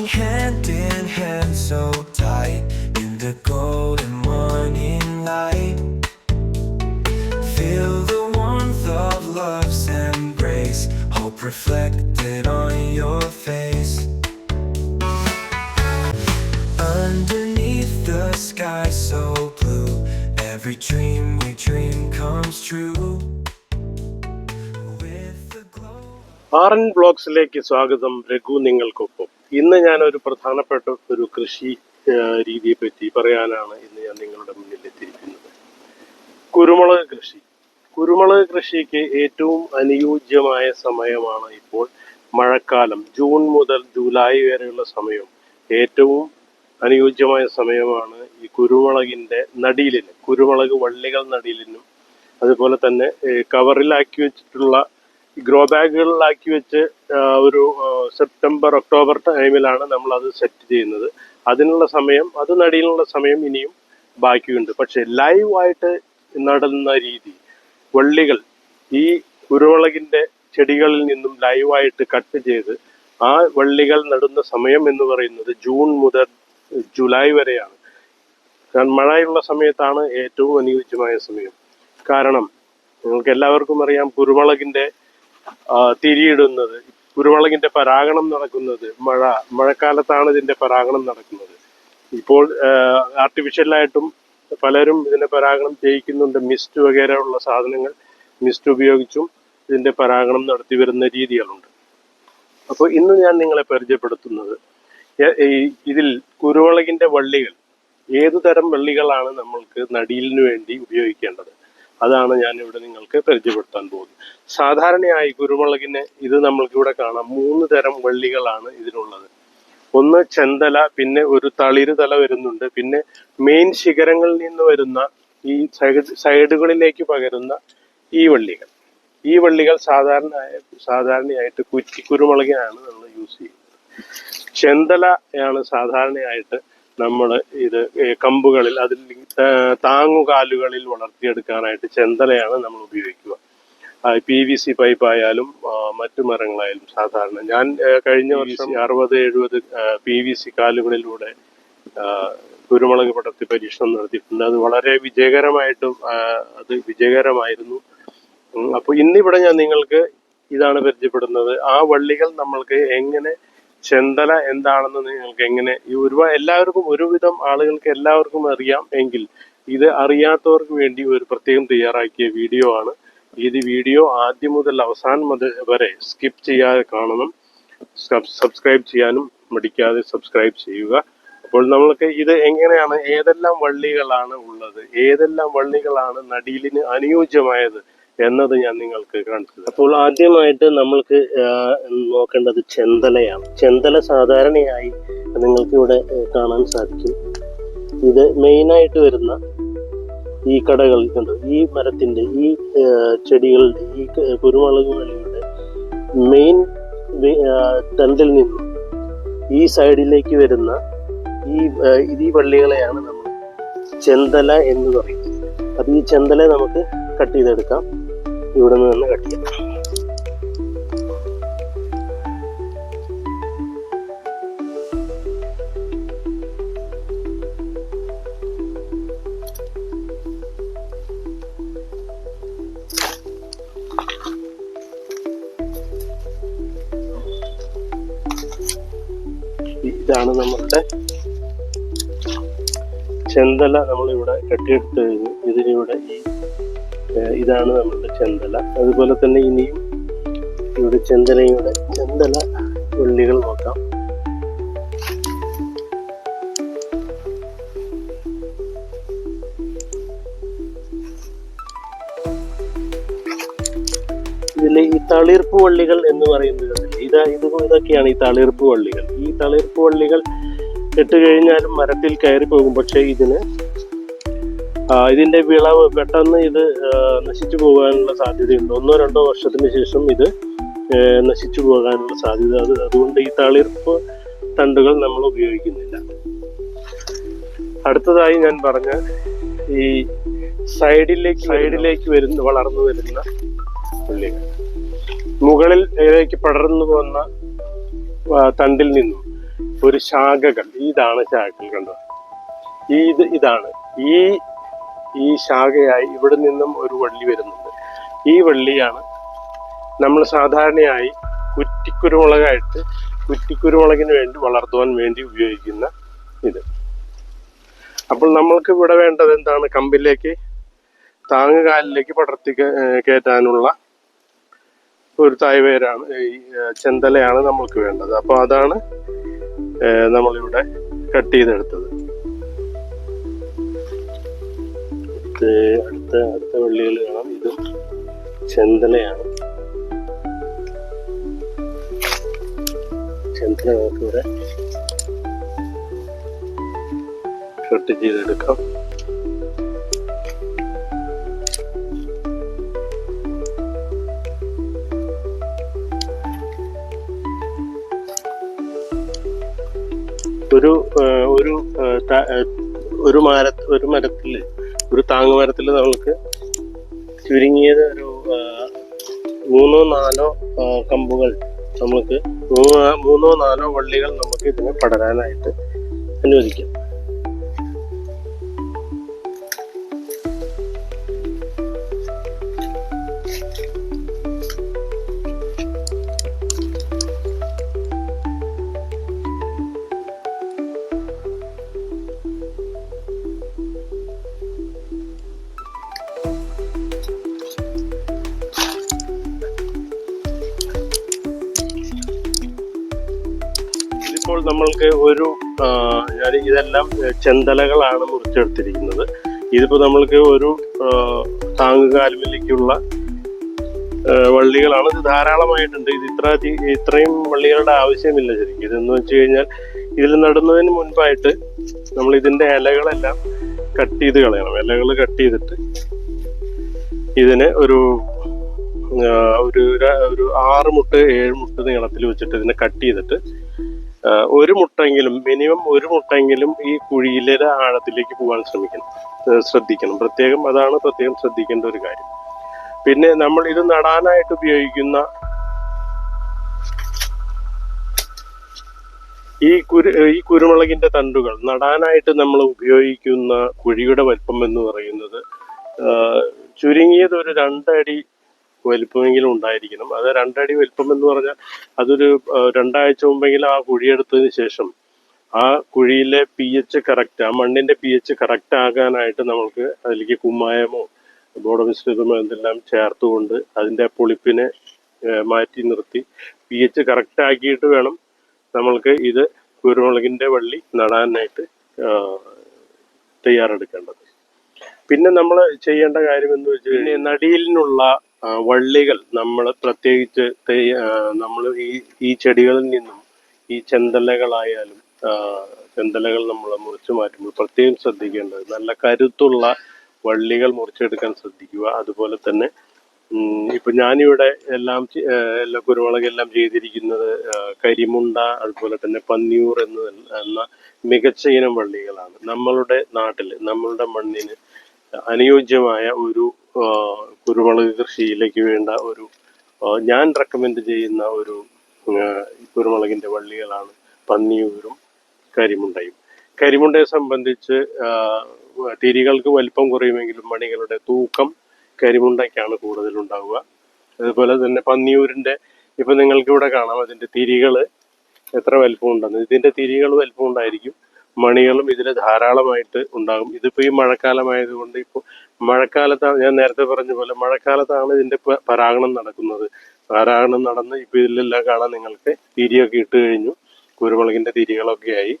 Walking hand in hand so tight in the golden morning light. Feel the warmth of love's embrace, hope reflected on your face. Underneath the sky so blue, every dream we dream comes true. With the glow. R N ബ്ലോഗ്സിലേക്ക് സ്വാഗതം രഘു നിങ്ങൾക്കൊപ്പം ഇന്ന് ഞാൻ ഒരു പ്രധാനപ്പെട്ട ഒരു കൃഷി രീതിയെ പറ്റി പറയാനാണ് ഇന്ന് ഞാൻ നിങ്ങളുടെ മുന്നിൽ എത്തിയിരിക്കുന്നത്. കുരുമുളക് കൃഷി. കുരുമുളക് കൃഷിക്ക് ഏറ്റവും അനുയോജ്യമായ സമയമാണ് ഇപ്പോൾ മഴക്കാലം. ജൂൺ മുതൽ ജൂലൈ വരെയുള്ള സമയം. ഏറ്റവും അനുയോജ്യമായ സമയമാണ് ഈ കുരുമുളകിന്റെ നടീലിന് കുരുമുളക് വള്ളികൾ നടീലിനും അതുപോലെ തന്നെ കവറിലാക്കി വെച്ചിട്ടുള്ള ഗ്രോ ബാഗുകളിലാക്കി വെച്ച് ഒരു സെപ്റ്റംബർ ഒക്ടോബർ ടൈമിലാണ് നമ്മൾ അത് സെറ്റ് ചെയ്യുന്നത്. അതിനുള്ള സമയം അത് നടിയിലുള്ള സമയം ഇനിയും ബാക്കിയുണ്ട്. പക്ഷെ ലൈവായിട്ട് നടുന്ന രീതി വള്ളികൾ ഈ കുരുവളകിന്റെ ചെടികളിൽ നിന്നും ലൈവായിട്ട് കട്ട് ചെയ്ത് ആ വള്ളികൾ നടുന്ന സമയം എന്ന് പറയുന്നത് ജൂൺ മുതൽ ജൂലൈ വരെയാണ്. കാരണം മഴയുള്ള സമയത്താണ് ഏറ്റവും അനുയോജ്യമായ സമയം. കാരണം നിങ്ങൾക്ക് എല്ലാവർക്കും അറിയാം കുരുമുളകിന്റെ ആ, തിരിയിടുന്നത്. കുരുവളകിന്റെ പരാഗണം നടക്കുന്നത് മഴ മഴക്കാലത്താണ് ഇതിന്റെ പരാഗണം നടക്കുന്നത്. ഇപ്പോൾ ആർട്ടിഫിഷ്യലായിട്ടും പലരും ഇതിന്റെ പരാഗണം ചെയ്യിക്കുന്നുണ്ട്. മിസ്റ്റ് വകേര ഉള്ള സാധനങ്ങൾ മിസ്റ്റ് ഉപയോഗിച്ചും ഇതിന്റെ പരാഗണം നടത്തി വരുന്ന രീതികളുണ്ട്. അപ്പോൾ ഇന്ന് ഞാൻ നിങ്ങളെ പരിചയപ്പെടുത്തുന്നത് ഇതിൽ കുരുവളകിന്റെ വള്ളികൾ ഏതു തരം വള്ളികളാണ് നമ്മൾക്ക് നടീലിന് വേണ്ടി ഉപയോഗിക്കേണ്ടത്? അതാണ് ഞാൻ ഇവിടെ നിങ്ങൾക്ക് പരിചയപ്പെടുത്താൻ പോകുന്നത്. സാധാരണയായി കുരുമുളകിന് ഇത് നമ്മൾക്കിവിടെ കാണാം. മൂന്ന് തരം വള്ളികളാണ് ഇതിനുള്ളത് ഒന്ന് ചെന്തല പിന്നെ ഒരു തളിര് തല വരുന്നുണ്ട്. പിന്നെ മെയിൻ ശിഖരങ്ങളിൽ നിന്ന് വരുന്ന ഈ സൈഡുകളിലേക്ക് പകരുന്ന ഈ വള്ളികൾ. ഈ വള്ളികൾ സാധാരണ സാധാരണയായിട്ട് കുറ്റി കുരുമുളകിനാണ് നമ്മൾ യൂസ് ചെയ്യുന്നത്. ചെന്തലയാണ് സാധാരണയായിട്ട് നമ്മൾ ഇത് കമ്പുകളിൽ അതിൽ താങ്ങുകാലുകളിൽ വളർത്തിയെടുക്കാനായിട്ട് ചെന്തലയാണ് നമ്മൾ ഉപയോഗിക്കുക. പി വി സി പൈപ്പ് ആയാലും മറ്റു മരങ്ങളായാലും സാധാരണ. ഞാൻ കഴിഞ്ഞ വർഷം അറുപത് എഴുപത് പി വി സി കാലുകളിലൂടെ കുരുമുളക് പടർത്തി പരീക്ഷണം നടത്തിയിട്ടുണ്ട്. അത് വളരെ വിജയകരമായിട്ടും അത് വിജയകരമായിരുന്നു. അപ്പോൾ അപ്പൊ ഇന്നിവിടെ ഞാൻ നിങ്ങൾക്ക് ഇതാണ് പരിചയപ്പെടുന്നത്. ആ വള്ളികൾ നമ്മൾക്ക് എങ്ങനെ ചെന്തല എന്താണെന്ന് നിങ്ങൾക്ക് എങ്ങനെ ഈ ഒരുപാട് എല്ലാവർക്കും ഒരുവിധം ആളുകൾക്ക് എല്ലാവർക്കും അറിയാം എങ്കിൽ ഇത് അറിയാത്തവർക്ക് വേണ്ടി ഒരു പ്രത്യേകം തയ്യാറാക്കിയ വീഡിയോ ആണ്. ഇത് വീഡിയോ ആദ്യം മുതൽ അവസാനം വരെ സ്കിപ്പ് ചെയ്യാതെ കാണണം. സബ്സ്ക്രൈബ് ചെയ്യാനും മടിക്കാതെ സബ്സ്ക്രൈബ് ചെയ്യുക. അപ്പോൾ നമ്മൾക്ക് ഇത് എങ്ങനെയാണ്? ഏതെല്ലാം വള്ളികളാണ് ഉള്ളത്? ഏതെല്ലാം വള്ളികളാണ് നടീലിന് അനുയോജ്യമായത്? എന്നത് ഞാൻ നിങ്ങൾക്ക് കാണിച്ചത്. അപ്പോൾ ആദ്യമായിട്ട് നമ്മൾക്ക് നോക്കേണ്ടത് ചെന്തലയാണ്. ചെന്തല സാധാരണയായി നിങ്ങൾക്ക് ഇവിടെ കാണാൻ സാധിക്കും. ഇത് മെയിനായിട്ട് വരുന്ന ഈ കടകൾ കണ്ടു ഈ മരത്തിന്റെ ഈ ചെടികളുടെ ഈ കുരുമുളക് വള്ളിയുടെ മെയിൻ തണ്ടിൽ നിന്നും ഈ സൈഡിലേക്ക് വരുന്ന ഈ ഈ വള്ളികളെയാണ് നമ്മൾ ചെന്തല എന്ന് പറയുന്നത്. അപ്പൊ ഈ ചെന്തല നമുക്ക് കട്ട് ചെയ്തെടുക്കാം. ഇവിടെ നിന്ന് കട്ട് ചെയ്യാം. ഇതാണ് നമ്മളുടെ ചെന്തല നമ്മളിവിടെ കെട്ടിയെടുത്ത് കഴിഞ്ഞു ഇതിനിവിടെ ഈ ഇതാണ് നമ്മുടെ ചെന്തല. അതുപോലെ തന്നെ ഇനിയും ഇവിടെ ചെന്തലയുടെ ചെന്തല ഉള്ളികൾ നോക്കാം. ഇതിലെ ഈ തളിർപ്പ് വള്ളികൾ എന്ന് പറയുന്നത് ഇതാ ഇത് ഇതൊക്കെയാണ് ഈ തളിർപ്പ് വള്ളികൾ. ഈ തളിർപ്പ് വള്ളികൾ ഇട്ട് കഴിഞ്ഞാലും മരത്തിൽ കയറി പോകും പക്ഷേ ഇതിന് ഇതിന്റെ വിളവ് പെട്ടെന്ന് ഇത് നശിച്ചു പോകാനുള്ള സാധ്യതയുണ്ട്. ഒന്നോ രണ്ടോ വർഷത്തിന് ശേഷം ഇത് നശിച്ചു പോകാനുള്ള സാധ്യത. അത് അതുകൊണ്ട് ഈ തളിർപ്പ് തണ്ടുകൾ നമ്മൾ ഉപയോഗിക്കുന്നില്ല. അടുത്തതായി ഞാൻ പറഞ്ഞ ഈ സൈഡിലേക്ക് സൈഡിലേക്ക് വരുന്ന വളർന്നു വരുന്ന മുകളിൽ ഇതിലേക്ക് പടർന്നു പോകുന്ന തണ്ടിൽ നിന്നും ഒരു ശാഖകൾ. ഇതാണ് ശാഖകൾ കണ്ടത് ഈ ഇത് ഇതാണ്. ഈ ഈ ശാഖയായി ഇവിടെ നിന്നും ഒരു വള്ളി വരുന്നുണ്ട്. ഈ വള്ളിയാണ് നമ്മൾ സാധാരണയായി കുറ്റിക്കുരുമുളകായിട്ട് കുറ്റിക്കുരുമുളകിന് വേണ്ടി വളർത്തുവാൻ വേണ്ടി ഉപയോഗിക്കുന്ന ഇത്. അപ്പോൾ നമ്മൾക്ക് ഇവിടെ വേണ്ടത് എന്താണ്? കമ്പിലേക്ക് താങ്ങുകാലിലേക്ക് പടർത്തി കയറ്റാനുള്ള ഒരു തായ്വേരാണ് ഈ ചെന്തലയാണ് നമ്മൾക്ക് വേണ്ടത്. അപ്പോൾ അതാണ് നമ്മളിവിടെ കട്ട് ചെയ്തെടുത്തത്. ഇത് അടുത്ത അടുത്ത വള്ളികൾ കാണാം. ഇത് ചെന്തലയാണ്. ചെന്തല നമുക്കിവിടെ കട്ട് ചെയ്തെടുക്കാം. ഒരു ഒരു ഒരു മരത്തിൽ ഒരു താങ്ങുമരത്തിൽ നമ്മൾക്ക് ചുരുങ്ങിയത് ഒരു മൂന്നോ നാലോ കമ്പുകൾ നമുക്ക് മൂന്നോ നാലോ വള്ളികൾ നമുക്ക് ഇതിനെ പടരാനായിട്ട് അനുവദിക്കാം. ഇതെല്ലാം ചെന്തലകളാണ് മുറിച്ചെടുത്തിരിക്കുന്നത്. ഇതിപ്പോൾ നമ്മൾക്ക് ഒരു ആ, വള്ളികളാണ്. ഇത് ധാരാളമായിട്ടുണ്ട്. ഇത് ഇത്ര ഇത്രയും വള്ളികളുടെ ആവശ്യമില്ല ശരിക്കും. ഇതെന്ന് വെച്ച് കഴിഞ്ഞാൽ ഇതിൽ നടുന്നതിന് മുൻപായിട്ട് നമ്മൾ ഇതിന്റെ ഇലകളെല്ലാം കട്ട് ചെയ്ത് കളയണം. ഇലകൾ കട്ട് ചെയ്തിട്ട് ഇതിന് ഒരു ഒരു ഒരു ആറ് മുട്ട് ഏഴ് മുട്ട് നീളത്തിൽ വെച്ചിട്ട് ഇതിനെ കട്ട് ചെയ്തിട്ട് ഒരു മുട്ടെങ്കിലും മിനിമം ഒരു മുട്ടെങ്കിലും ഈ കുഴിയിലെ ആഴത്തിലേക്ക് പോകാൻ ശ്രമിക്കണം. ശ്രദ്ധിക്കണം. പ്രത്യേകം അതാണ് പ്രത്യേകം ശ്രദ്ധിക്കേണ്ട ഒരു കാര്യം. പിന്നെ നമ്മൾ ഇത് നടാനായിട്ട് ഉപയോഗിക്കുന്ന ഈ കുരു ഈ കുരുമുളകിന്റെ തണ്ടുകൾ നടാനായിട്ട് നമ്മൾ ഉപയോഗിക്കുന്ന കുഴിയുടെ വലിപ്പം എന്ന് പറയുന്നത് ചുരുങ്ങിയത് ഒരു രണ്ടടി വലിപ്പമെങ്കിലും ഉണ്ടായിരിക്കണം. അത് രണ്ടടി വലിപ്പം എന്ന് പറഞ്ഞാൽ അതൊരു രണ്ടാഴ്ച മുമ്പെങ്കിലും ആ കുഴിയെടുത്തതിന് ശേഷം ആ കുഴിയിലെ പി എച്ച് കറക്റ്റ് ആ മണ്ണിന്റെ പി എച്ച് കറക്റ്റ് ആകാനായിട്ട് നമുക്ക് അതിലേക്ക് കുമ്മായമോ ബോഡമിശ്രിതമോ എന്തെല്ലാം ചേർത്തുകൊണ്ട് അതിന്റെ പുളിപ്പിനെ മാറ്റി നിർത്തി പി എച്ച് കറക്റ്റ് ആക്കിയിട്ട് വേണം നമ്മൾക്ക് ഇത് കുരുമുളകിന്റെ വള്ളി നടാനായിട്ട് തയ്യാറെടുക്കേണ്ടത്. പിന്നെ നമ്മൾ ചെയ്യേണ്ട കാര്യം എന്ന് വെച്ച് കഴിഞ്ഞാൽ നടിയിലിനുള്ള വള്ളികൾ നമ്മൾ പ്രത്യേകിച്ച് നമ്മൾ ഈ ഈ ചെടികളിൽ നിന്നും ഈ ചെന്തലകളായാലും ചെന്തലകൾ നമ്മൾ മുറിച്ചു മാറ്റുമ്പോൾ പ്രത്യേകം ശ്രദ്ധിക്കേണ്ടത് നല്ല കരുത്തുള്ള വള്ളികൾ മുറിച്ചെടുക്കാൻ ശ്രദ്ധിക്കുക. അതുപോലെ തന്നെ ഇപ്പൊ ഞാനിവിടെ എല്ലാം എല്ലാ കുരുമുളകെല്ലാം ചെയ്തിരിക്കുന്നത് കരിമുണ്ട അതുപോലെ തന്നെ പന്നിയൂർ എന്ന് എന്ന മികച്ച ഇനം വള്ളികളാണ്. നമ്മളുടെ നാട്ടിൽ നമ്മളുടെ മണ്ണിന് അനുയോജ്യമായ ഒരു കുരുമുളക് കൃഷിയിലേക്ക് വേണ്ട ഒരു ഞാൻ റെക്കമെൻഡ് ചെയ്യുന്ന ഒരു കുരുമുളകിന്റെ വള്ളികളാണ് പന്നിയൂരും കരിമുണ്ടയും. കരിമുണ്ടയെ സംബന്ധിച്ച് തിരികൾക്ക് വലിപ്പം കുറയുമെങ്കിലും മണികളുടെ തൂക്കം കരിമുണ്ടയ്ക്കാണ് കൂടുതലുണ്ടാവുക. അതുപോലെ തന്നെ പന്നിയൂരിന്റെ ഇപ്പം നിങ്ങൾക്ക് ഇവിടെ കാണാം അതിന്റെ തിരികൾ എത്ര വലിപ്പം ഉണ്ടെന്ന് ഇതിന്റെ തിരികൾ വലിപ്പം ഉണ്ടായിരിക്കും മണികളും ഇതിൽ ധാരാളമായിട്ട് ഉണ്ടാകും. ഇതിപ്പോ ഈ മഴക്കാലമായതുകൊണ്ട് ഇപ്പോൾ മഴക്കാലത്താണ് ഞാൻ നേരത്തെ പറഞ്ഞ പോലെ മഴക്കാലത്താണ് ഇതിന്റെ പരാഗണം നടക്കുന്നത്. പരാഗണം നടന്ന് ഇപ്പൊ ഇതിലെല്ലാം കാണാൻ നിങ്ങൾക്ക് തിരിയൊക്കെ ഇട്ട് കഴിഞ്ഞു. കുരുമുളകിന്റെ തിരികളൊക്കെ ആയി.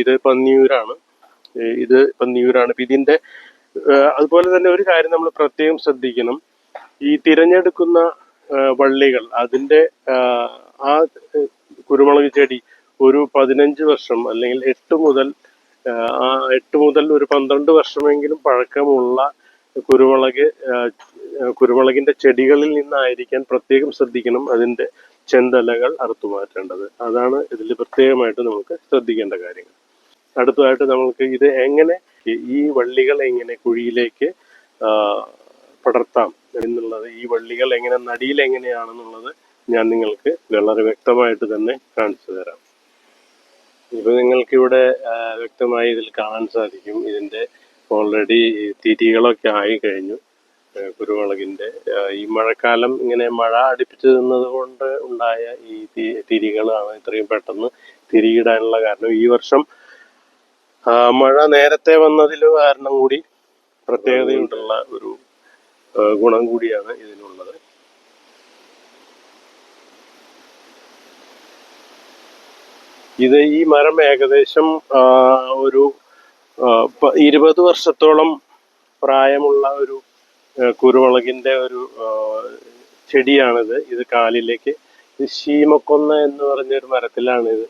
ഇത് പന്നിയൂരാണ്. ഇത് പന്നിയൂരാണ്. ഇപ്പൊ ഇതിന്റെ അതുപോലെ തന്നെ ഒരു കാര്യം നമ്മൾ പ്രത്യേകം ശ്രദ്ധിക്കണം. ഈ തിരഞ്ഞെടുക്കുന്ന വള്ളികൾ അതിന്റെ ആ കുരുമുളക് ചെടി ഒരു പതിനഞ്ച് വർഷം അല്ലെങ്കിൽ എട്ട് മുതൽ എട്ട് മുതൽ ഒരു പന്ത്രണ്ട് വർഷമെങ്കിലും പഴക്കമുള്ള കുരുമുളക് കുരുമുളകിന്റെ ചെടികളിൽ നിന്നായിരിക്കാൻ പ്രത്യേകം ശ്രദ്ധിക്കണം അതിന്റെ ചെന്തലകൾ അറുത്തു മാറ്റേണ്ടത്. അതാണ് ഇതിൽ പ്രത്യേകമായിട്ട് നമുക്ക് ശ്രദ്ധിക്കേണ്ട കാര്യങ്ങൾ. അടുത്തതായിട്ട് നമുക്ക് ഇത് എങ്ങനെ ഈ- വള്ളികൾ എങ്ങനെ കുഴിയിലേക്ക് പടർത്താം എന്നുള്ളത് ഈ വള്ളികൾ എങ്ങനെ നടിയിൽ എങ്ങനെയാണെന്നുള്ളത് ഞാൻ നിങ്ങൾക്ക് വളരെ വ്യക്തമായിട്ട് തന്നെ കാണിച്ചു തരാം. ഇപ്പൊ നിങ്ങൾക്ക് ഇവിടെ വ്യക്തമായി ഇതിൽ കാണാൻ സാധിക്കും. ഇതിന്റെ ഓൾറെഡി തിരികളൊക്കെ ആയി കഴിഞ്ഞു കുരുമുളകിന്റെ. ഈ മഴക്കാലം ഇങ്ങനെ മഴ അടുപ്പിച്ച് നിന്നത് കൊണ്ട് ഉണ്ടായ ഈ തിരികളാണ് ഇത്രയും പെട്ടെന്ന് തിരിയിടാനുള്ള കാരണം. ഈ വർഷം മഴ നേരത്തെ വന്നതിൽ കാരണം കൂടി പ്രത്യേകതയുള്ള ഒരു ഗുണം കൂടിയാണ് ഇതിനുള്ളത്. ഇത് ഈ മരം ഏകദേശം ഒരു ഇരുപത് വർഷത്തോളം പ്രായമുള്ള ഒരു കുരുമുളകിന്റെ ഒരു ചെടിയാണിത്. ഇത് കാലിലേക്ക് ശീമക്കൊന്ന എന്ന് പറഞ്ഞൊരു മരത്തിലാണ് ഇത്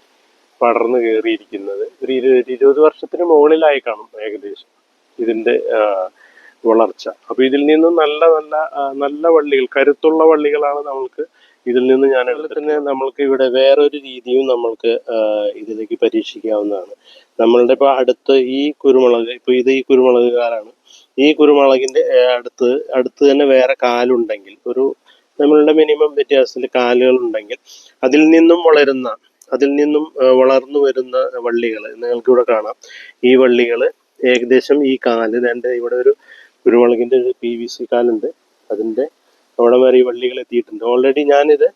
പടർന്നു കയറിയിരിക്കുന്നത്. ഒരു ഇരുപത് വർഷത്തിന് മുകളിലായി കാണും ഏകദേശം ഇതിന്റെ വളർച്ച. അപ്പോൾ ഇതിൽ നിന്നും നല്ല നല്ല നല്ല വള്ളികൾ കരുത്തുള്ള വള്ളികളാണ് നമ്മൾക്ക് ഇതിൽ നിന്ന് ഞാൻ. തന്നെ നമ്മൾക്ക് ഇവിടെ വേറൊരു രീതിയും നമ്മൾക്ക് ഇതിലേക്ക് പരീക്ഷിക്കാവുന്നതാണ്. നമ്മളുടെ ഇപ്പൊ അടുത്ത് ഈ കുരുമുളക് ഇപ്പൊ ഇത് ഈ കുരുമുളക് കാലാണ് ഈ കുരുമുളകിന്റെ അടുത്ത് അടുത്ത് തന്നെ വേറെ കാലുണ്ടെങ്കിൽ ഒരു നമ്മളുടെ മിനിമം വ്യത്യാസത്തിൽ കാലുകൾ ഉണ്ടെങ്കിൽ അതിൽ നിന്നും വളരുന്ന അതിൽ നിന്നും വളർന്നു വരുന്ന വള്ളികൾ നിങ്ങൾക്ക് ഇവിടെ കാണാം. ഈ വള്ളികൾ ഏകദേശം ഈ കാൽ എന്റെ ഇവിടെ ഒരു കുരുമുളകിന്റെ ഒരു പി വി സി കാലുണ്ട്. അതിന്റെ അവിടെ വരെ ഈ വള്ളികൾ എത്തിയിട്ടുണ്ട്. ഓൾറെഡി ഞാനിത്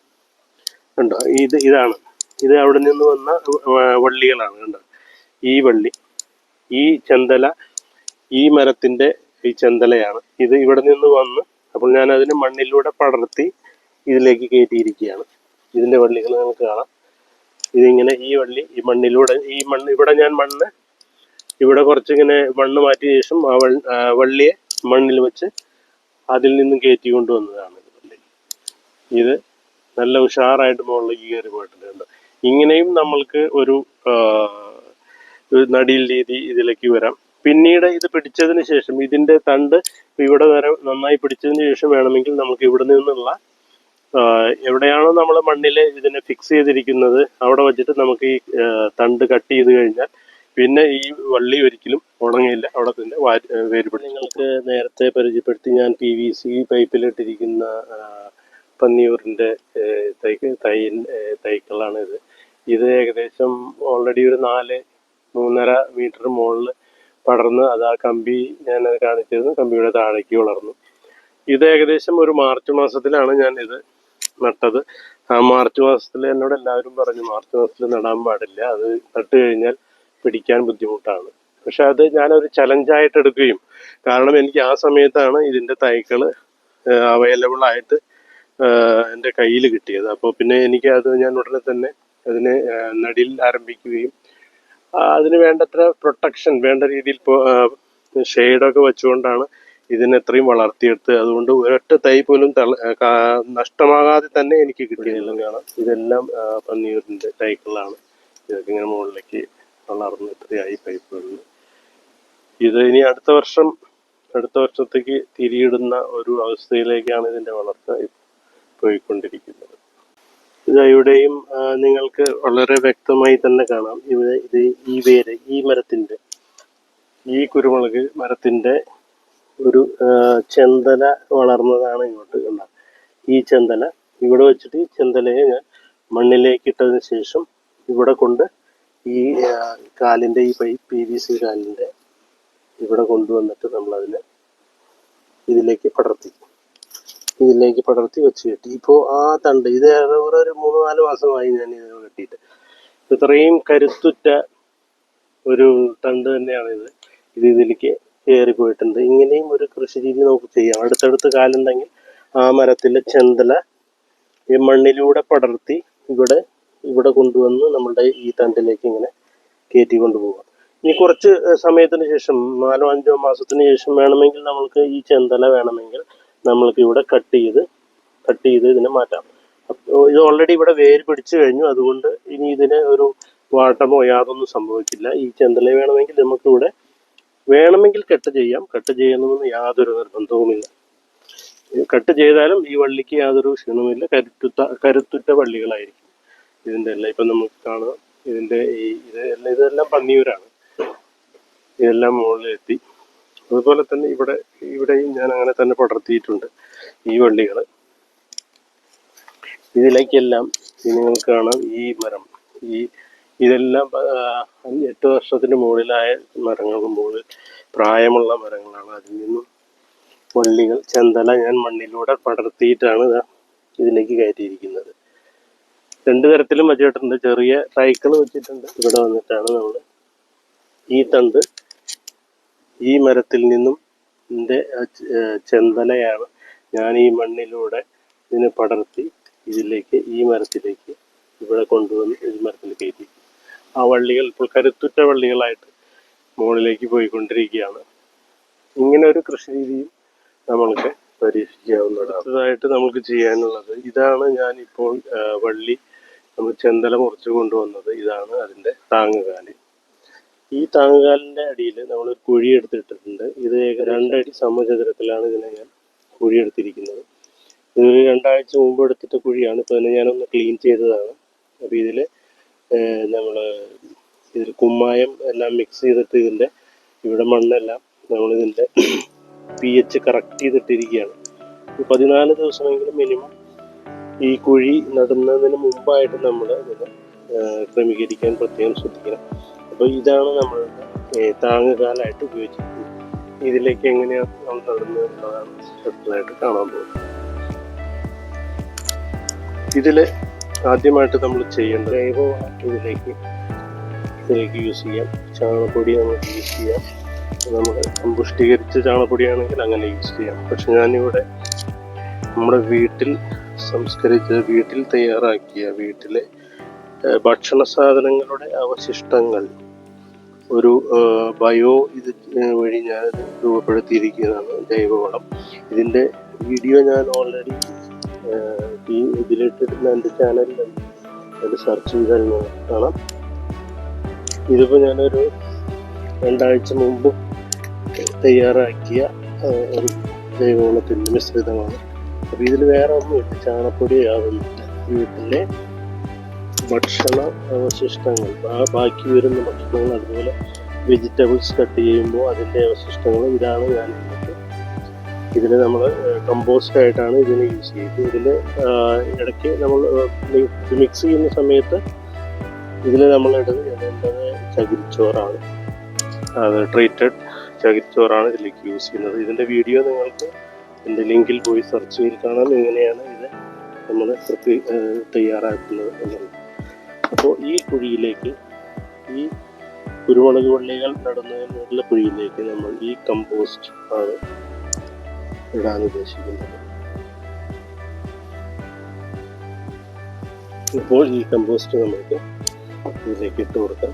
കണ്ടോ? ഇത് ഇതാണ്. ഇത് അവിടെ നിന്ന് വന്ന വള്ളികളാണ് കണ്ടോ? ഈ വള്ളി ഈ ചെന്തല ഈ മരത്തിന്റെ ഈ ചെന്തലയാണ് ഇത് ഇവിടെ നിന്ന് വന്ന് അപ്പോൾ ഞാൻ അതിനെ മണ്ണിലൂടെ പടർത്തി ഇതിലേക്ക് കയറ്റിയിരിക്കുകയാണ്. ഇതിന്റെ വള്ളികൾ നമുക്ക് കാണാം. ഇതിങ്ങനെ ഈ വള്ളി ഈ മണ്ണിലൂടെ ഈ മണ്ണ് ഇവിടെ ഞാൻ മണ്ണ് ഇവിടെ കുറച്ചിങ്ങനെ മണ്ണ് മാറ്റിയ ശേഷം ആ വള്ളിയെ മണ്ണിൽ വെച്ച് അതിൽ നിന്നും കയറ്റി കൊണ്ടുവന്നതാണ്. ഇത് നല്ല ഉഷാറായിട്ട് മുകളിലേക്ക് കയറി പോയിട്ടുണ്ട്. ഇങ്ങനെയും നമ്മൾക്ക് ഒരു നടിയിൽ രീതി ഇതിലേക്ക് വരാം പിന്നീട് ഇത് പിടിച്ചതിന് ശേഷം ഇതിന്റെ തണ്ട് ഇവിടെ വരെ നന്നായി പിടിച്ചതിന് ശേഷം വേണമെങ്കിൽ നമുക്ക് ഇവിടെ നിന്നുള്ള എവിടെയാണോ നമ്മൾ മണ്ണിൽ ഇതിനെ ഫിക്സ് ചെയ്തിരിക്കുന്നത് അവിടെ വെച്ചിട്ട് നമുക്ക് ഈ തണ്ട് കട്ട് ചെയ്ത് കഴിഞ്ഞാൽ പിന്നെ ഈ വള്ളി ഒരിക്കലും ഉണങ്ങില്ല അവിടെ തന്നെ വാരി- ആ, വേര് പിടിച്ച് നിങ്ങൾക്ക് നേരത്തെ പരിചയപ്പെടുത്തി ഞാൻ പി വി സി പൈപ്പിലിട്ടിരിക്കുന്ന ഏ, തൈ തൈ തൈക്കളാണ് ഇത്. ഇത് ഏകദേശം ഓൾറെഡി ഒരു നാല് മൂന്നര മീറ്റർ മുകളിൽ പടർന്ന് അത് ആ കമ്പി ഞാനത് കാണിച്ചിരുന്നു. കമ്പിയുടെ താഴേക്ക് വളർന്നു. ഇത് ഏകദേശം ഒരു മാർച്ച് മാസത്തിലാണ് ഞാൻ ഇത് നട്ടത്. ആ മാർച്ച് മാസത്തിൽ എന്നോട് എല്ലാവരും പറഞ്ഞു മാർച്ച് മാസത്തിൽ നടാൻ പാടില്ല. അത് നട്ട് കഴിഞ്ഞാൽ പിടിക്കാൻ ബുദ്ധിമുട്ടാണ്. പക്ഷെ അത് ഞാനൊരു ചലഞ്ചായിട്ട് എടുക്കുകയും കാരണം എനിക്ക് ആ സമയത്താണ് ഇതിന്റെ തൈകൾ അവൈലബിൾ ആയിട്ട് എന്റെ കയ്യിൽ കിട്ടിയത്. അപ്പോൾ പിന്നെ എനിക്ക് ഞാൻ ഉടനെ തന്നെ അതിനെ നടിയിൽ ആരംഭിക്കുകയും അതിന് വേണ്ടത്ര പ്രൊട്ടക്ഷൻ വേണ്ട രീതിയിൽ ഷെയ്ഡൊക്കെ വെച്ചുകൊണ്ടാണ് ഇതിനെ ഇത്രയും വളർത്തിയെടുത്ത് അതുകൊണ്ട് ഒരൊറ്റ തൈ പോലും നഷ്ടമാകാതെ തന്നെ എനിക്ക് കിട്ടിയതെല്ലാം കാണാം ഇതെല്ലാം പന്നിയൂരിന്റെ തൈകളാണ്. ഇതൊക്കെ ഇങ്ങനെ മുകളിലേക്ക് വളർന്ന് ഇത്രയായി പൈപ്പുകളിൽ ഇത് ഇനി അടുത്ത വർഷം അടുത്ത വർഷത്തേക്ക് തിരിയിടുന്ന ഒരു അവസ്ഥയിലേക്കാണ് ഇതിന്റെ വളർച്ച. പോയിക്കൊണ്ടിരിക്കുന്നത്. ഇത് ഇവിടെയും നിങ്ങൾക്ക് വളരെ വ്യക്തമായി തന്നെ കാണാം. ഇവിടെ ഇത് ഈ വേര് ഈ മരത്തിന്റെ ഈ കുരുമുളക് മരത്തിന്റെ ഒരു ചെന്തല വളർന്നതാണ് ഇങ്ങോട്ട് കണ്ടത് ഈ ചെന്തല ഇവിടെ വെച്ചിട്ട് ഈ ചെന്തലയെ ഞാൻ മണ്ണിലേക്ക് ഇട്ടതിന് ശേഷം ഇവിടെ കൊണ്ട് ഈ കാലിന്റെ ഈ പൈ പി വി സി കാലിന്റെ ഇവിടെ കൊണ്ടുവന്നിട്ട് നമ്മൾ അതിനെ ഇതിലേക്ക് പടർത്തി. ഇതിലേക്ക് പടർത്തി വെച്ച് കെട്ടി. ഇപ്പോൾ ആ തണ്ട് ഇത് ഏറെക്കുറെ ഒരു മൂന്ന് നാല് മാസമായി ഞാൻ ഇത് കെട്ടിയിട്ട്. ഇത്രയും കരുത്തുറ്റ ഒരു തണ്ട് തന്നെയാണ് ഇത്. ഇത് ഇതിലേക്ക് കയറി പോയിട്ടുണ്ട് ഇങ്ങനെയും ഒരു കൃഷി രീതി നമുക്ക് ചെയ്യാം. അടുത്തടുത്ത് കാലുണ്ടെങ്കിൽ ആ മരത്തിലെ ചെന്തല ഈ മണ്ണിലൂടെ പടർത്തി ഇവിടെ ഇവിടെ കൊണ്ടുവന്ന് നമ്മളുടെ ഈ തണ്ടിലേക്ക് ഇങ്ങനെ കയറ്റി കൊണ്ടുപോകാം ഇനി കുറച്ച് സമയത്തിന് ശേഷം നാലോ അഞ്ചോ മാസത്തിന് ശേഷം വേണമെങ്കിൽ നമ്മൾക്ക് ഈ ചെന്തല വേണമെങ്കിൽ നമ്മൾക്ക് ഇവിടെ കട്ട് ചെയ്ത് കട്ട് ചെയ്ത് ഇതിനെ മാറ്റാം. ഇത് ഓൾറെഡി ഇവിടെ വേര് പിടിച്ചു കഴിഞ്ഞു. അതുകൊണ്ട് ഇനി ഇതിന് ഒരു വാട്ടമോ യാതൊന്നും സംഭവിക്കില്ല. ഈ ചെന്തല വേണമെങ്കിൽ നമുക്കിവിടെ വേണമെങ്കിൽ കട്ട് ചെയ്യാം. കട്ട് ചെയ്യണമെന്ന് യാതൊരു നിർബന്ധവുമില്ല. കട്ട് ചെയ്താലും ഈ വള്ളിക്ക് യാതൊരു ക്ഷീണവുമില്ല. കരുത്തുറ്റ കരുത്തുറ്റ വള്ളികളായിരിക്കും. ഇതിന്റെ എല്ലാം ഇപ്പം നമുക്ക് കാണാം. ഇതിന്റെ ഈ ഇത് എല്ലാം ഇതെല്ലാം പന്നിയൂരാണ്. ഇതെല്ലാം മുകളിലെത്തി. അതുപോലെ തന്നെ ഇവിടെ ഇവിടെയും ഞാൻ അങ്ങനെ തന്നെ പടർത്തിയിട്ടുണ്ട് ഈ വള്ളികൾ ഇതിലേക്കെല്ലാം നിങ്ങൾക്ക് കാണാം ഈ മരം. ഈ ഇതെല്ലാം എട്ട് വർഷത്തിന് മുകളിലായ മരങ്ങൾക്ക് മുകളിൽ പ്രായമുള്ള മരങ്ങളാണ് അതിൽ നിന്നും വള്ളികൾ ചെന്തല ഞാൻ മണ്ണിലൂടെ പടർത്തിയിട്ടാണ് ഇതിലേക്ക് കയറ്റിയിരിക്കുന്നത്. രണ്ടു തരത്തിലും വെച്ചിട്ടുണ്ട് ചെറിയ സൈക്കിൾ വെച്ചിട്ടുണ്ട്. ഇവിടെ വന്നിട്ടാണ് നമ്മൾ ഈ തണ്ട് ഈ മരത്തിൽ നിന്നും എന്റെ ചെന്തലയാണ് ഞാൻ ഈ മണ്ണിലൂടെ ഇതിനെ പടർത്തി ഇതിലേക്ക് ഈ മരത്തിലേക്ക് ഇവിടെ കൊണ്ടുവന്ന് ഈ മരത്തിൽ കയറ്റി ആ വള്ളികൾ ഇപ്പോൾ കരുത്തുറ്റ വള്ളികളായിട്ട് മുകളിലേക്ക് പോയിക്കൊണ്ടിരിക്കുകയാണ്. ഇങ്ങനെ ഒരു കൃഷി രീതിയും നമ്മൾക്ക് പരീക്ഷിക്കാവുന്നതാണ്. അടുത്തതായിട്ട് നമുക്ക് ചെയ്യാനുള്ളത് ഇതാണ് ഞാൻ ഇപ്പോൾ വള്ളി നമ്മൾ ചെന്തല മുറിച്ച് കൊണ്ടുവന്നത്. ഇതാണ് അതിന്റെ താങ്ങുകാൽ. ഈ താങ്ങുകാലിന്റെ അടിയിൽ നമ്മൾ കുഴി എടുത്തിട്ടിട്ടുണ്ട്. ഇത് രണ്ടടി സമചതുരത്തിലാണ് ഇതിനെ ഞാൻ കുഴി എടുത്തിരിക്കുന്നത്. ഇതൊരു രണ്ടാഴ്ച മുമ്പ് എടുത്തിട്ട കുഴിയാണ്. ഇപ്പോൾ തന്നെ ഞാനൊന്ന് ക്ലീൻ ചെയ്തതാണ്. അപ്പോൾ ഇതിൽ നമ്മൾ ഇതിൽ കുമ്മായം എല്ലാം മിക്സ് ചെയ്തിട്ട് ഇതിന്റെ ഇവിടെ മണ്ണെല്ലാം നമ്മൾ ഇതിന്റെ പി എച്ച് കറക്റ്റ് ചെയ്തിട്ടിരിക്കുകയാണ്. പതിനാല് ദിവസമെങ്കിലും മിനിമം ഈ കുഴി നടുന്നതിന് മുമ്പായിട്ട് നമ്മൾ ഇതിനെ ക്രമീകരിക്കാൻ പ്രത്യേകം ശ്രദ്ധിക്കണം. അപ്പോൾ ഇതാണ് നമ്മൾ താങ്ങുകാലായിട്ട് ഉപയോഗിച്ചിരിക്കുന്നത്. ഇതിലേക്ക് എങ്ങനെയാണ് നമ്മൾ നടുന്നത് എന്നുള്ളതാണ് സ്പെഷ്യലായിട്ട് കാണാൻ പോകുന്നത്. ഇതിൽ ആദ്യമായിട്ട് നമ്മൾ ചെയ്യേണ്ടത് ജൈവവളം ഇതിലേക്ക് ഇതിലേക്ക് യൂസ് ചെയ്യാം. ചാണകപ്പൊടി നമുക്ക് യൂസ് ചെയ്യാം. നമ്മൾ സമ്പുഷ്ടീകരിച്ച ചാണകപ്പൊടിയാണെങ്കിൽ അങ്ങനെ യൂസ് ചെയ്യാം. പക്ഷെ ഞാനിവിടെ നമ്മുടെ വീട്ടിൽ സംസ്കരിച്ച വീട്ടിൽ തയ്യാറാക്കിയ വീട്ടിലെ ഭക്ഷണ സാധനങ്ങളുടെ അവശിഷ്ടങ്ങൾ ഒരു ബയോ ഇത് വഴി ഞാൻ രൂപപ്പെടുത്തിയിരിക്കുന്നതാണ് ജൈവവളം. ഇതിന്റെ വീഡിയോ ഞാൻ ഓൾറെഡി ഈ ഇതിലിട്ടിരുന്ന എന്റെ ചാനലിൽ അത് സെർച്ച് ചെയ്താൽ കാണാം. ഇതിപ്പോൾ ഞാനൊരു രണ്ടാഴ്ച മുമ്പ് തയ്യാറാക്കിയ ഒരു ജൈവവളത്തിന്റെ മിശ്രിതമാണ്. അപ്പോൾ ഇതിൽ വേറെ ഒന്നുമില്ല. ചാണപ്പൊടി ആവുന്നില്ല വീട്ടിലെ ഭക്ഷണ അവശിഷ്ടങ്ങൾ ബാക്കി വരുന്ന ഭക്ഷണങ്ങൾ അതുപോലെ വെജിറ്റബിൾസ് കട്ട് ചെയ്യുമ്പോൾ അതിന്റെ അവശിഷ്ടങ്ങൾ ഇതാണ് ഞാൻ ഇതിൽ നമ്മൾ കമ്പോസ്റ്റ് ആയിട്ടാണ് ഇതിനെ യൂസ് ചെയ്യുന്നത്. ഇതിൽ ഇടയ്ക്ക് നമ്മൾ മിക്സ് ചെയ്യുന്ന സമയത്ത് ഇതിൽ നമ്മൾ ഇടേണ്ടത് ചകിരിച്ചോറാണ്. അത് ട്രീറ്റഡ് ചകിരിച്ചോറാണ് ഇതിലേക്ക് യൂസ് ചെയ്യുന്നത്. ഇതിന്റെ വീഡിയോ നിങ്ങൾക്ക് എന്റെ ലിങ്കിൽ പോയി സെർച്ച് ചെയ്ത് കാണാം. എങ്ങനെയാണ് ഇത് നമ്മൾ തയ്യാറാക്കുന്നത് എന്നുള്ളത്. അപ്പോൾ ഈ കുഴിയിലേക്ക് ഈ കുരുമുളക് വള്ളികൾ നടുന്നതിനുള്ള കുഴിയിലേക്ക് നമ്മൾ ഈ കമ്പോസ്റ്റ് ആണ് ഇടാൻ ഉദ്ദേശിക്കുന്നത്. ഇപ്പോൾ ഈ കമ്പോസ്റ്റ് നമുക്ക് ഇതിലേക്ക് ഇട്ട് കൊടുക്കാം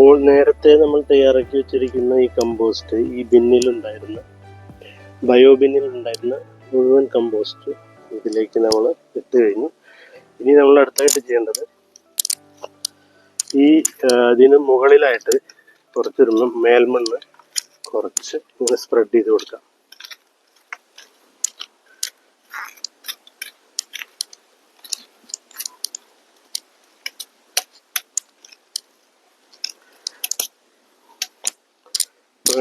അപ്പോൾ നേരത്തെ നമ്മൾ തയ്യാറാക്കി വെച്ചിരിക്കുന്ന ഈ കമ്പോസ്റ്റ് ഈ ബിന്നിലുണ്ടായിരുന്ന ബയോ ബിന്നിലുണ്ടായിരുന്ന മുഴുവൻ കമ്പോസ്റ്റ് ഇതിലേക്ക് നമ്മൾ ഇട്ട് കഴിഞ്ഞു. ഇനി നമ്മൾ അടുത്തായിട്ട് ചെയ്യേണ്ടത് ഈ ഇതിന് മുകളിലായിട്ട് കുറച്ചൊരു മേൽമണ്ണ് കുറച്ച് ഇങ്ങനെ സ്പ്രെഡ് ചെയ്ത് കൊടുക്കാം.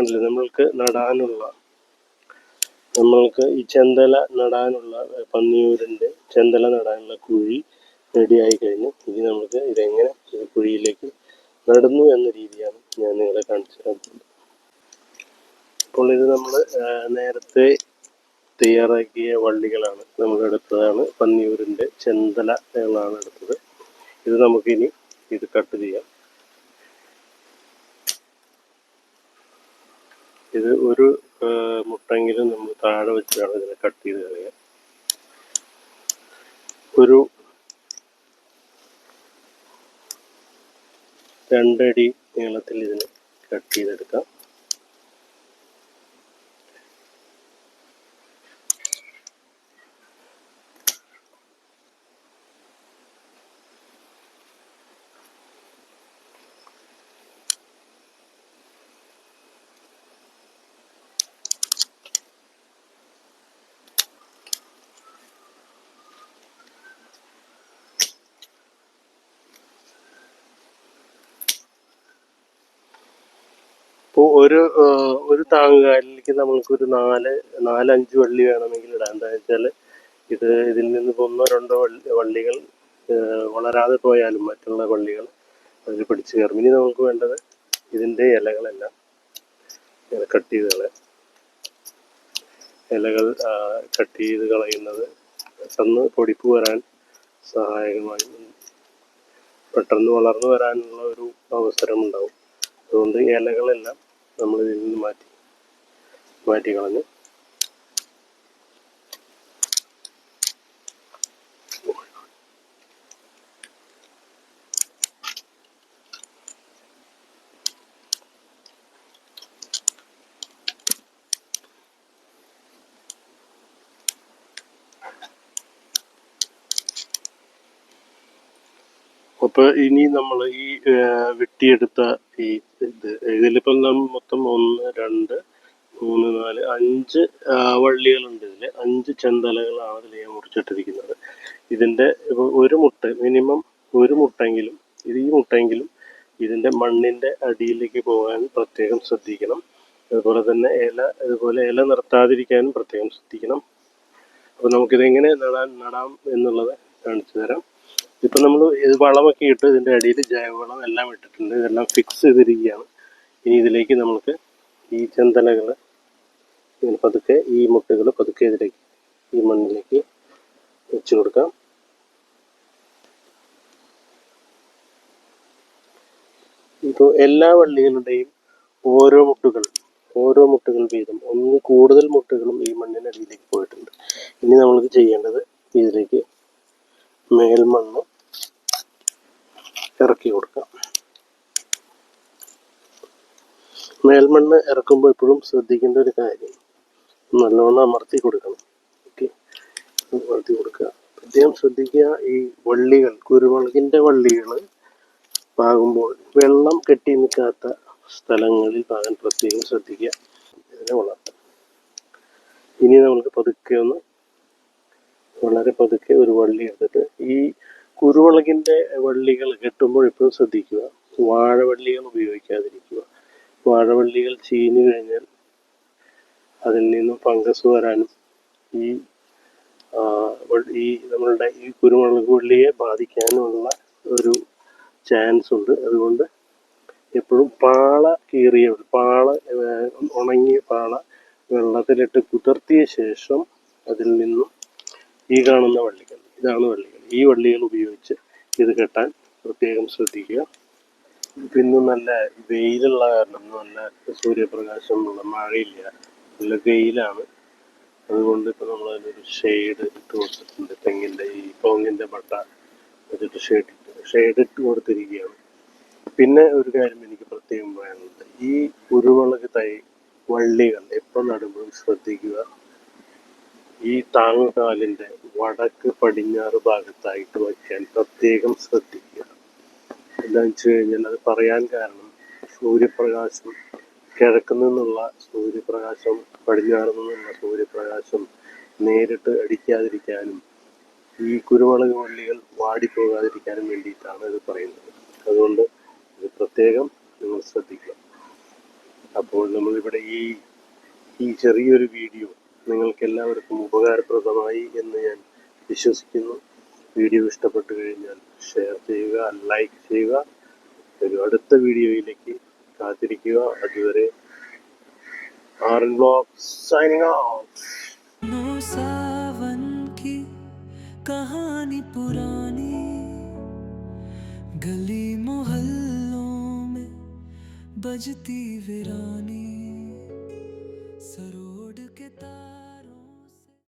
ഇപ്പൊ നമ്മൾക്ക് നടാനുള്ള നമ്മൾക്ക് ഈ ചെന്തല നടാനുള്ള പന്നിയൂരിന്റെ ചെന്തല നടാനുള്ള കുഴി റെഡിയായി കഴിഞ്ഞു. ഇനി നമുക്ക് ഇതെങ്ങനെ ഈ കുഴിയിലേക്ക് നടുന്നു എന്ന രീതിയാണ് ഞാൻ നിങ്ങളെ കാണിച്ചു തരുന്നത്. അപ്പോൾ ഇത് നമ്മൾ നേരത്തെ തയ്യാറാക്കിയ വള്ളികളാണ് നമ്മൾ എടുത്തതാണ്. പന്നിയൂരിന്റെ ചെന്തലകളാണ് എടുത്തത്. ഇത് നമുക്കിനി ഇത് കട്ട് ചെയ്യാം. ഇത് ഒരു മുട്ടെങ്കിലും നമ്മൾ താഴെ വെച്ചാണ് ഇതിനെ കട്ട് ചെയ്ത് കളയുക. ഒരു രണ്ടടി നീളത്തിൽ ഇതിനെ കട്ട് ചെയ്തെടുക്കാം. ഒരു ഒരു താങ്ങുകാലിലേക്ക് നമ്മൾക്ക് ഒരു നാല് നാലഞ്ച് വള്ളി വേണമെങ്കിൽ ഇടാം. എന്താ വെച്ചാൽ ഇത് ഇതിൽ നിന്ന് ഒന്നോ രണ്ടോ വള്ളി വള്ളികൾ വളരാതെ പോയാലും മറ്റുള്ള വള്ളികൾ അതിൽ പിടിച്ചു കയറും. ഇനി നമുക്ക് വേണ്ടത് ഇതിന്റെ ഇലകളെല്ലാം കട്ട് ചെയ്ത് ഇലകൾ കട്ട് ചെയ്ത് കളയുന്നത് പെട്ടെന്ന് പൊടിപ്പ് വരാൻ സഹായകമായി. പെട്ടെന്ന് വളർന്നു വരാനുള്ള ഒരു അവസരമുണ്ടാവും. അതുകൊണ്ട് ഇലകളെല്ലാം നമ്മൾ ഇതിൽ നിന്ന് മാറ്റി മാറ്റി കളഞ്ഞ് അപ്പൊ ഇനി നമ്മൾ ഈ വെട്ടിയെടുത്ത ഈ ഇത് ഇതിലിപ്പം നമ്മൾ മൊത്തം ഒന്ന് രണ്ട് മൂന്ന് നാല് അഞ്ച് വള്ളികളുണ്ട് ഇതിൽ അഞ്ച് ചെന്തലകളാണ് ഇതിൽ ഞാൻ മുറിച്ചിട്ടിരിക്കുന്നത്. ഇതിന്റെ ഇപ്പോൾ ഒരു മുട്ട മിനിമം ഒരു മുട്ടെങ്കിലും ഇത് ഈ മുട്ടെങ്കിലും ഇതിന്റെ മണ്ണിന്റെ അടിയിലേക്ക് പോകാൻ പ്രത്യേകം ശ്രദ്ധിക്കണം. അതുപോലെ തന്നെ ഇല അതുപോലെ ഇല നിർത്താതിരിക്കാനും പ്രത്യേകം ശ്രദ്ധിക്കണം. അപ്പൊ നമുക്കിതെങ്ങനെ നടാൻ നടാം എന്നുള്ളത് കാണിച്ചു തരാം. ഇപ്പൊ നമ്മൾ ഇത് വളമൊക്കെ ഇട്ട് ഇതിന്റെ അടിയിൽ ജൈവവളം എല്ലാം ഇട്ടിട്ടുണ്ട്. ഇതെല്ലാം ഫിക്സ് ചെയ്തിരിക്കുകയാണ്. ഇനി ഇതിലേക്ക് നമുക്ക് ഈ ചെന്തലകൾ ഇങ്ങനെ പതുക്കെ ഈ മുട്ടകൾ പതുക്കെ ഇതിലേക്ക് ഈ മണ്ണിലേക്ക് വെച്ച് കൊടുക്കാം. ഇപ്പോൾ എല്ലാ വള്ളികളുടെയും ഓരോ മുട്ടുകൾ ഓരോ മുട്ടുകൾ വീതം ഒന്ന് കൂടുതൽ മുട്ടുകളും ഈ മണ്ണിനടിയിലേക്ക് പോയിട്ടുണ്ട്. ഇനി നമ്മൾക്ക് ചെയ്യേണ്ടത് ഇതിലേക്ക് മേൽമണ്ണ് ഇറക്കി കൊടുക്കാം. മേൽമണ്ണ് ഇറക്കുമ്പോൾ എപ്പോഴും ശ്രദ്ധിക്കേണ്ട ഒരു കാര്യം നല്ലോണം അമർത്തി കൊടുക്കണം. ഓക്കെ? അമർത്തി കൊടുക്കുക. പ്രത്യേകം ശ്രദ്ധിക്കുക ഈ വള്ളികൾ കുരുമുളകിന്റെ വള്ളികൾ പാകുമ്പോൾ വെള്ളം കെട്ടി നിൽക്കാത്ത സ്ഥലങ്ങളിൽ പാകാൻ പ്രത്യേകം ശ്രദ്ധിക്കുക. ഇതിനെ വളർത്താം. ഇനി നമുക്ക് പതുക്കെ ഒന്ന് വളരെ പതുക്കെ ഒരു വള്ളി എടുത്തിട്ട് ഈ കുരുമുളകിന്റെ വള്ളികൾ കെട്ടുമ്പോൾ എപ്പോഴും ശ്രദ്ധിക്കുക. വാഴവള്ളികൾ ഉപയോഗിക്കാതിരിക്കുക. വാഴവള്ളികൾ ചീഞ്ഞു കഴിഞ്ഞാൽ അതിൽ നിന്നും ഫംഗസ് വരാനും ഈ ഈ നമ്മളുടെ ഈ കുരുമുളക് വള്ളിയെ ബാധിക്കാനുമുള്ള ഒരു ചാൻസ് ഉണ്ട്. അതുകൊണ്ട് എപ്പോഴും പാള കീറിയ പാള ഉണങ്ങിയ പാള വെള്ളത്തിലിട്ട് കുതിർത്തിയ ശേഷം അതിൽ നിന്നും ഈ കാണുന്ന വള്ളികൾ ഇതാണ് വള്ളികൾ ഈ വള്ളികൾ ഉപയോഗിച്ച് ഇത് കെട്ടാൻ പ്രത്യേകം ശ്രദ്ധിക്കുക. പിന്നെ നല്ല വെയിലുള്ള കാരണം നല്ല സൂര്യപ്രകാശമുള്ള മഴയില്ല. നല്ല വെയിലാണ്. അതുകൊണ്ട് ഇപ്പൊ നമ്മൾ അതിനൊരു ഷെയ്ഡ് ഇട്ട് കൊടുത്തിട്ടുണ്ട്. തെങ്ങിന്റെ ഈ കോങ്ങിന്റെ ബട്ട വെച്ചിട്ട് ഷെയ്ഡ് ഇട്ട്. ഷെയ്ഡ് ഇട്ട് കൊടുത്തിരിക്കുകയാണ്. പിന്നെ ഒരു കാര്യം എനിക്ക് പ്രത്യേകം പറയാനുള്ളത്. ഈ കുരുമുളക് തൈ വള്ളികൾ എപ്പോൾ നടുമ്പോഴും ശ്രദ്ധിക്കുക. ഈ താങ്ങുകാലിന്റെ വടക്ക് പടിഞ്ഞാറ് ഭാഗത്തായിട്ട് വയ്ക്കാൻ പ്രത്യേകം ശ്രദ്ധിക്കുക. എന്താണെന്ന് വെച്ച് കഴിഞ്ഞാൽ അത് പറയാൻ കാരണം സൂര്യപ്രകാശം കിഴക്ക് നിന്നുള്ള സൂര്യപ്രകാശം പടിഞ്ഞാറ് നിന്നുള്ള സൂര്യപ്രകാശം നേരിട്ട് അടിക്കാതിരിക്കാനും ഈ കുരുമുളക് വള്ളികൾ വാടിപ്പോകാതിരിക്കാനും വേണ്ടിയിട്ടാണ് ഇത് പറയുന്നത്. അതുകൊണ്ട് ഇത് പ്രത്യേകം നിങ്ങൾ ശ്രദ്ധിക്കുക. അപ്പോൾ നമ്മളിവിടെ ഈ ഈ ചെറിയൊരു വീഡിയോ നിങ്ങൾക്ക് എല്ലാവർക്കും ഉപകാരപ്രദമായി എന്ന് ഞാൻ വിശ്വസിക്കുന്നു വീഡിയോ ഇഷ്ടപ്പെട്ടു കഴിഞ്ഞാൽ ഷെയർ ചെയ്യുക ലൈക്ക് ചെയ്യുക ഒരു അടുത്ത വീഡിയോയിലേക്ക് കാത്തിരിക്കുക അതുവരെ R N blog signing off no सावन की कहानी पुरानी गली मोहल्लों में बजती वीरानी